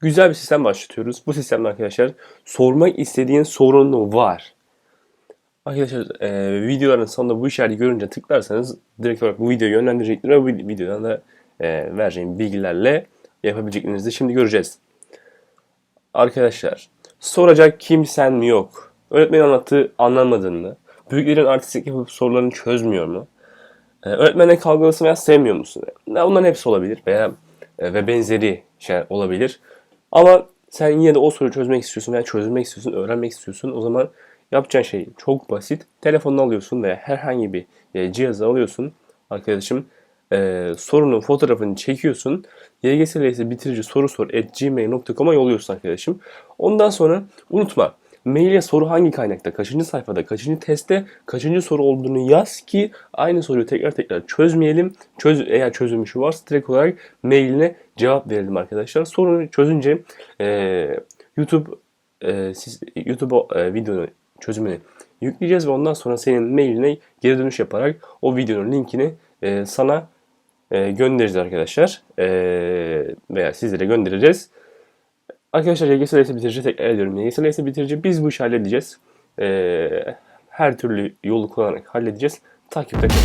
güzel bir sistem başlatıyoruz. Bu sistemde arkadaşlar sormak istediğin sorun var. Arkadaşlar e, videoların sonunda bu işareti görünce tıklarsanız direkt olarak bu videoyu yönlendirecektir ve bu videodan da e, vereceğim bilgilerle yapabileceklerinizi şimdi göreceğiz. Arkadaşlar soracak kimsen yok. Öğretmenin anlattığı anlamadın mı? Büyüklerin artistik yapıp sorularını çözmüyor mu? E, öğretmenle kavgalısın veya sevmiyor musun? Ya Bunların hepsi olabilir veya e, ve benzeri şeyler olabilir. Ama sen yine de o soruyu çözmek istiyorsun veya çözmek istiyorsun, öğrenmek istiyorsun. O zaman yapacağın şey çok basit. Telefonunu alıyorsun veya herhangi bir e, cihazı alıyorsun arkadaşım. E, sorunun fotoğrafını çekiyorsun. YGS LS bitirici soru sor at gmail.com'a yolluyorsun arkadaşım. Ondan sonra unutma. Maile soru hangi kaynakta, kaçıncı sayfada, kaçıncı testte, kaçıncı soru olduğunu yaz ki aynı soruyu tekrar tekrar çözmeyelim. Çöz, eğer çözülmüşü varsa direkt olarak mailine cevap verelim arkadaşlar. Sorunu çözünce e, YouTube e, YouTube e, videonun çözümünü yükleyeceğiz ve ondan sonra senin mailine geri dönüş yaparak o videonun linkini e, sana e, göndereceğiz arkadaşlar. E, veya sizlere göndereceğiz. Arkadaşlar YGS LS bitirici tekrar ediyorum. YGS LS bitirici biz bu işi halledeceğiz. E, her türlü yolu kullanarak halledeceğiz. Takipte kalın.